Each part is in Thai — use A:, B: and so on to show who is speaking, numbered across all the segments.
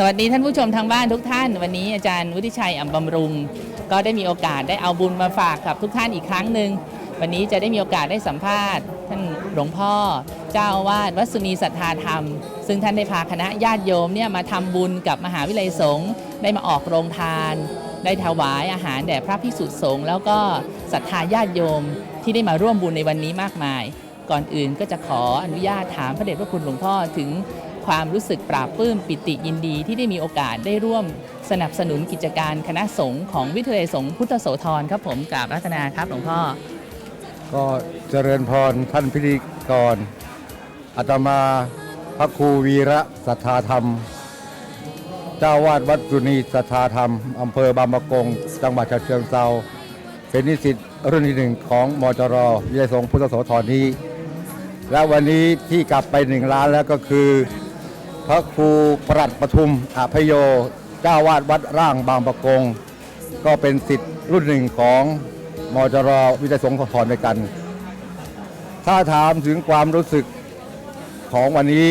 A: สวัสดีท่านผู้ชมทางบ้านทุกท่าน วันนี้อาจารย์วุฒิชัยอ่ำบำรุง ก็ได้มีโอกาสได้เอาบุญมาฝากกับทุกท่านอีกครั้งหนึ่งวันนี้จะได้มีโอกาสได้สัมภาษณ์ ท่านหลวงพ่อ เจ้าอาวาสวัดสุนีสัทธาธรรม ซึ่งท่านได้พาคณะญาติโยมเนี่ยมาทำบุญกับมหาวิทยาลัยสงฆ์ได้มาออกโรงทาน ได้ถวายอาหารแด่พระภิกษุสงฆ์แล้วก็ศรัทธาญาติโยมที่ได้มาร่วมบุญในวันนี้มากมาย ก่อนอื่นก็จะขออนุญาตถามพระเดชพระคุณหลวงพ่อถึง ความรู้สึกปราบปลื้มปิติยินดีที่ได้มีโอกาสได้ร่วมสนับสนุนกิจการคณะสงฆ์ของวิทยาลัยสงฆ์พุทธโสธรครับผมกราบรัตนาครับหลวงพ่อ
B: ก็เจริญพรท่านพิธีกรอาตมาพระครูวีระสัทธาธรรม เจ้าวาดวัดสุนีสัทธาธรรมอำเภอบางปะกง จังหวัดฉะเชิงเซาเป็นนิสิตรุ่นที่หนึ่งของมจรวิทยาลัยสงฆ์พุทธโสธรนี้ และวันนี้ที่กลับไปหนึ่งล้านแล้วก็คือ พระครูปรัดปทุมอภโยเจ้าวาดวัดร่างบางปะกง ก็เป็นสิทธิ์รุ่นหนึ่งของมจรวิทยสงฆ์พรด้วยกัน ถ้าถามถึงความรู้สึกของวันนี้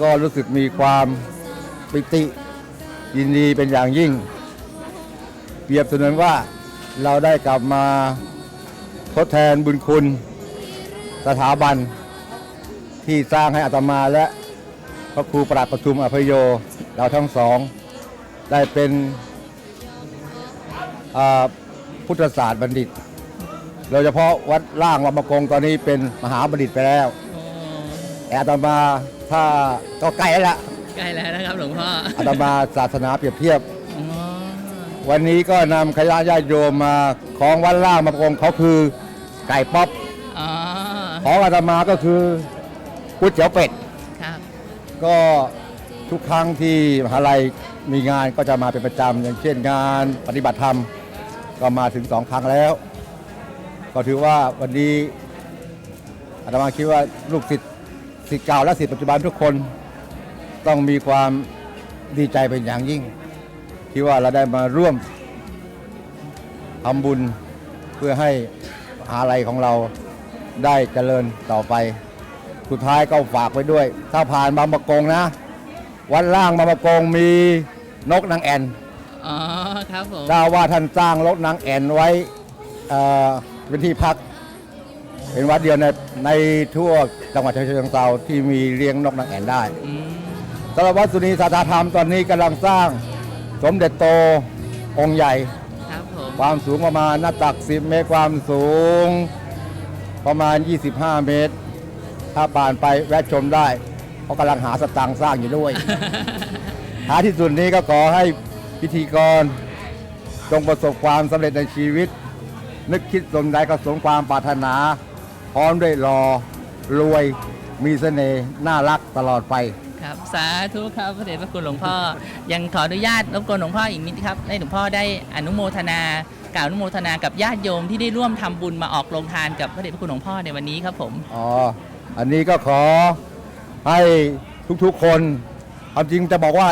B: ก็รู้สึกมีความปิติยินดีเป็นอย่างยิ่ง เปรียบเสมือนว่าเราได้กลับมาทดแทนบุญคุณสถาบันที่สร้างให้อาตมาและ พระครูปราดประทุมอภโย เราทั้งสอง ได้เป็นอ่าพุทธศาสตร์บัณฑิต โดยเฉพาะวัดล่างวัดมะกงตอนนี้เป็นมหาบัณฑิตไปแล้ว แต่อาตมาถ้าก็ใกล้แล้วล่ะ
A: ใกล้แล้วนะครับหลวงพ่อ
B: อาตมาศาสนาเปรียบเทียบ
A: อ๋อ
B: วันนี้ก็นำคณะญาติโยมมาของวัดล่างมะกงเขาคือไก่ป๊อป
A: อ๋อ
B: ของอาตมาก็คือก๋วยเตี๋ยวเป็ด
A: ครับ
B: ก็ทุกครั้งที่มหาลัยมีงานก็จะมาเป็นประจำอย่างเช่นงานปฏิบัติธรรม ก็มาถึงสองครั้งแล้ว ก็ถือว่าวันนี้อาตมาคิดว่าลูกศิษย์ศิษย์เก่าและศิษย์ปัจจุบันทุกคนต้องมีความดีใจเป็นอย่างยิ่ง ที่ว่าเราได้มาร่วมทำบุญเพื่อให้มหาลัยของเราได้เจริญต่อไป สุดท้ายก็ฝากไว้ด้วย ถ้าผ่านบางประกงนะ วัดล่างบางประกงมีนกนางแอ่น
A: อ๋อครับผม
B: เจ้าว่าท่านสร้างนกนางแอ่นไว้เอ่อเป็นที่พัก เป็นวัดเดียวในในทั่วจังหวัดฉะเชิงเทราที่มีเลี้ยงนกนางแอ่นได้
A: อืม
B: สำหรับวัดสุนีสาธาธรรมตอนนี้กำลังสร้าง สมเด็จโตองค์ใหญ่
A: ครับผม
B: ความสูงประมาณหน้าตัก 10 เมตรความสูง ประมาณ 25 เมตร ถ้าผ่านไปแวะชมได้เพราะกำลังหาสตางค์สร้างอยู่ด้วยท้ายที่สุดนี้ก็ขอให้พิธีกรจงประสบความสำเร็จในชีวิต นึกคิดสมใดก็สมความปรารถนา พร้อมด้วยรอรวยมีเสน่ห์น่ารักตลอดไป
A: ครับสาธุครับพระเดชพระคุณหลวงพ่อ ยังขออนุญาตรบกวนหลวงพ่ออีกนิดครับให้หลวงพ่อได้อนุโมทนากล่าวอนุโมทนากับญาติโยมที่ได้ร่วมทำบุญมาออกโรงทานกับพระเดชพระคุณหลวงพ่อในวันนี้ครับผม
B: อ๋อ อันนี้ก็ขอให้ทุกๆคนความจริงจะบอกว่า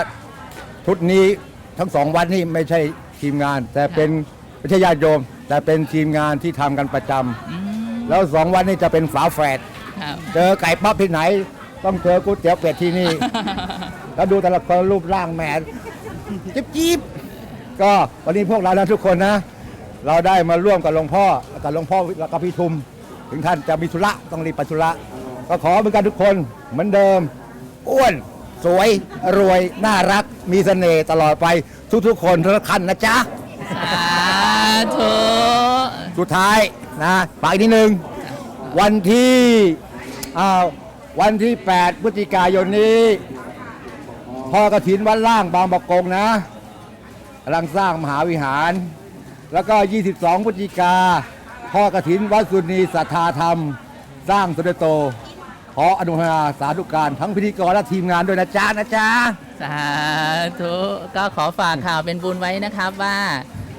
B: ชุดนี้ทั้งสองวัดนี่ไม่ใช่ทีมงาน แต่เป็นไม่ใช่ญาติโยม แต่เป็นทีมงานที่ทำกันประจำ
A: อืม
B: แล้วสองวัดนี่จะเป็นฝาแฝด
A: ครับ
B: เจอไก่ป๊อปที่ไหน ต้องเจอก๋วยเตี๋ยวเป็ดที่นี่ แล้วดูแต่ละคนรูปร่างแหมจิ๊บจิ๊บก็วันนี้พวกเรานะทุกคนนะ เราได้มาร่วมกับหลวงพ่อกับหลวงพ่อแล้วก็พี่ทุม ถึงท่านจะมีธุระต้องรีบไปธุระ ก็ขอเหมือนกันทุกคนเหมือนเดิม อ้วน สวยรวย น่ารัก มีเสน่ห์ตลอดไปทุกๆคนทุกท่านนะจ๊ะ
A: สาธุ
B: สุดท้ายนะฝากอีกนิดนึง วันที่อ้าววันที่ 8 พฤศจิกายนนี้พ่อกระถินวัดล่างบางประกงนะกำลังสร้างมหาวิหาร แล้วก็ 22 พฤศจิกาพ่อกระถินวัดสุนีสัทธาธรรม สร้างสมเด็จโต ขออนุโมทนาสาธุการทั้งพิธีกรและทีมงานด้วยนะจ๊ะนะจ๊ะ
A: สาธุก็ขอฝากข่าวเป็นบุญไว้นะครับว่า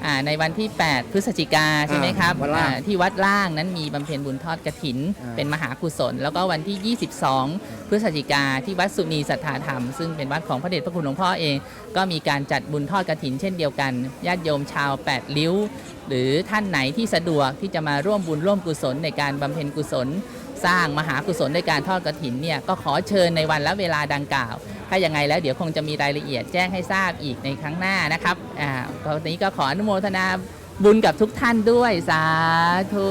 A: อ่าในวันที่ 8 พฤศจิกาใช่ไหมครับ
B: วัดล่าง
A: อ่าที่วัดล่างนั้นมีบำเพ็ญบุญทอดกระถิน
B: อ่า
A: เป็นมหากุศล แล้วก็วันที่ 22 พฤศจิกาที่วัดสุนีสัทธาธรรม ซึ่งเป็นวัดของพระเดชพระคุณหลวงพ่อเอง ก็มีการจัดบุญทอดกระถิน เช่นเดียวกันญาติโยมชาว 8 ลิ้ว หรือท่านไหนที่สะดวกที่จะมาร่วมบุญร่วมกุศลในการบำเพ็ญกุศล สร้างมหากุศลในการทอดกระถินเนี่ยก็ขอเชิญในวันและเวลาดังกล่าว ถ้ายังไงแล้วเดี๋ยวคงจะมีรายละเอียดแจ้งให้ทราบอีกในครั้งหน้านะครับอ่าตอนนี้ก็ขออนุโมทนาบุญกับทุกท่านด้วยสาธุ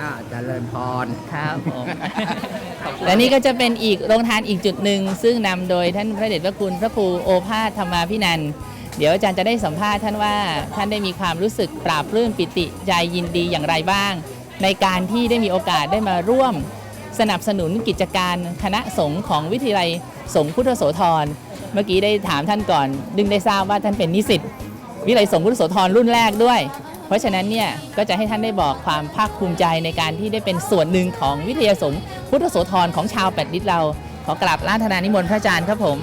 C: อ่าเจริญพร
A: ครับผมและนี่ก็จะเป็นอีกโรงทานอีกจุดหนึ่งซึ่งนำโดยท่านพระเดชพระคุณพระครูโอภาสธรรมาพินันท์เดี๋ยวอาจารย์จะได้สัมภาษณ์ท่านว่าท่านได้มีความรู้สึกปราบปลื้มปิติใจยินดีอย่างไรบ้าง ในการที่ได้มีโอกาสได้มาร่วมสนับสนุนกิจการคณะสงฆ์ของวิทยาลัยสงฆ์พุทธโสธร เมื่อกี้ได้ถามท่านก่อน ดึงได้ทราบว่าท่านเป็นนิสิตวิทยาลัยสงฆ์พุทธโสธรรุ่นแรกด้วย เพราะฉะนั้นเนี่ยก็จะให้ท่านได้บอกความภาคภูมิใจในการที่ได้เป็นส่วนหนึ่งของวิทยาสงฆ์พุทธโสธรของชาวแปดริดเรา ขอกราบราธนานิมนต์พระอาจารย์ครับผม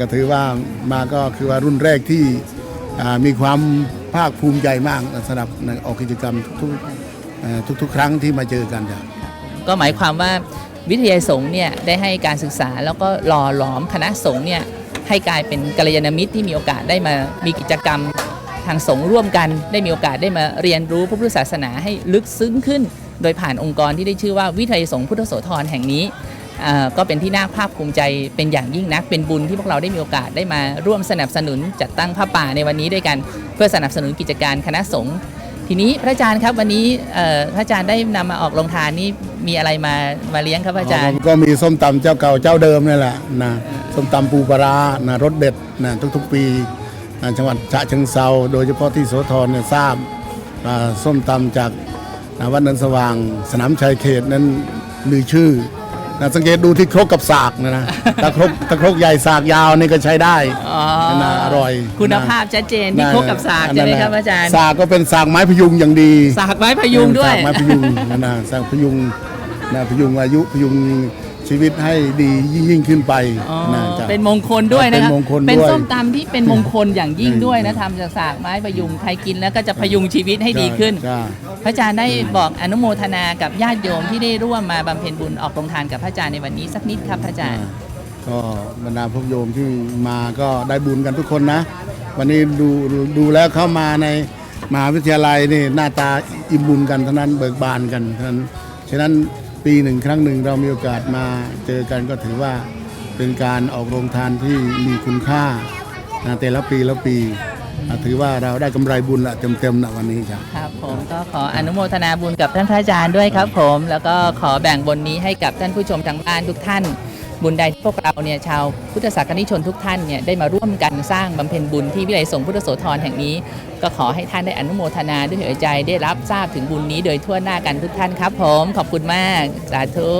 D: ก็ถือว่ามาก็คือว่ารุ่นแรกที่มีความภาคภูมิใจมากสำหรับในออกกิจกรรมทุก ทุกๆ ครั้งที่มาเจอกันจ้ะ
A: ก็หมายความว่าวิทยาสงฆ์เนี่ยได้ให้การศึกษาแล้วก็หล่อหลอมคณะสงฆ์เนี่ยให้กลายเป็นกัลยาณมิตรที่มีโอกาสได้มามีกิจกรรมทางสงฆ์ร่วมกัน ได้มีโอกาสได้มาเรียนรู้พระพุทธศาสนาให้ลึกซึ้งขึ้น โดยผ่านองค์กรที่ได้ชื่อว่าวิทยาสงฆ์พุทธโสธรแห่งนี้ก็เป็นที่น่าภาคภูมิใจเป็นอย่างยิ่งนัก เป็นบุญที่พวกเราได้มีโอกาสได้มาร่วมสนับสนุนจัดตั้งผ้าป่าในวันนี้ด้วยกัน เพื่อสนับสนุนกิจการคณะสงฆ์ ทีนี้พระอาจารย์ครับวันนี้พระอาจารย์ได้นำมาออกโรงทานนี่มีอะไรมามาเลี้ยงครับพระอาจารย์
D: ก็มีส้มตำเจ้าเก่าเจ้าเดิมนี่แหละนะส้มตำปูปลาร้านะรสเด็ดนะทุกๆปีนจังหวัดฉะเชิงเซาโดยเฉพาะที่โสธรเนี่ยทราบส้มตำจากวัดเนินสว่าง สนามชัยเขตนั้นลือชื่อ นะสังเกตดูที่ครกกับสากนะนะตะครกตะครกใหญ่สากยาวนี่ก็ใช้ได้
A: อ๋อ
D: นะอร่อย
A: คุณภาพชัดเจนที่ครบกับสากใช่ไหมครับอาจารย์
D: สากก็เป็นสากไม้พยุงอย่างดี
A: สากไม้พยุงด้วย
D: สากไม้พยุงนะนะสากพยุงนะพยุงอายุพยุงชีวิตให้ดียิ่งยิ่งขึ้นไป
A: อ๋อ
D: นะจ๊ะ
A: เป็นมงคลด้วยนะครับ
D: เป็นมงคลด้วย
A: เป็นส้มตำที่เป็นมงคลอย่างยิ่ง
D: อืม
A: ด้วยนะทำจากสากไม้พยุงใครกินแล้วก็จะพยุงชีวิตให้ดีขึ้น
D: ใช่
A: พระอาจารย์ได้บอกอนุโมทนากับญาติโยมที่ได้ร่วมมาบำเพ็ญบุญออกโรงทานกับพระอาจารย์ในวันนี้สักนิดครับพระอาจารย์
D: ก็บรรดาพวกโยมที่มาก็ได้บุญกันทุกคนนะ วันนี้ดูดูแล้วเข้ามาในมหาวิทยาลัยนี่หน้าตาอิ่มบุญกันเท่านั้นเบิกบานกันเท่านั้นฉะนั้นปีหนึ่งครั้งหนึ่งเรามีโอกาสมาเจอกันก็ถือว่าเป็นการออกโรงทานที่มีคุณค่านะแต่ละปีละปี ถือว่าเราได้กำไรบุญละเต็มๆนะวันนี้จ้ะ
A: ครับผมก็ขออนุโมทนาบุญกับท่านพระอาจารย์ด้วยครับ ผม แล้วก็ขอแบ่งบุญนี้ให้กับท่านผู้ชมทางบ้านทุกท่าน บุญใดที่พวกเราเนี่ยชาวพุทธศาสนิกชนทุกท่านเนี่ยได้มาร่วมกันสร้างบำเพ็ญบุญที่วิไลยสงฆ์พุทธโสธรแห่งนี้ ก็ขอให้ท่านได้อนุโมทนาด้วยหัวใจได้รับทราบถึงบุญนี้โดยทั่วหน้ากันทุกท่านครับ ผมขอบคุณมากสาธุ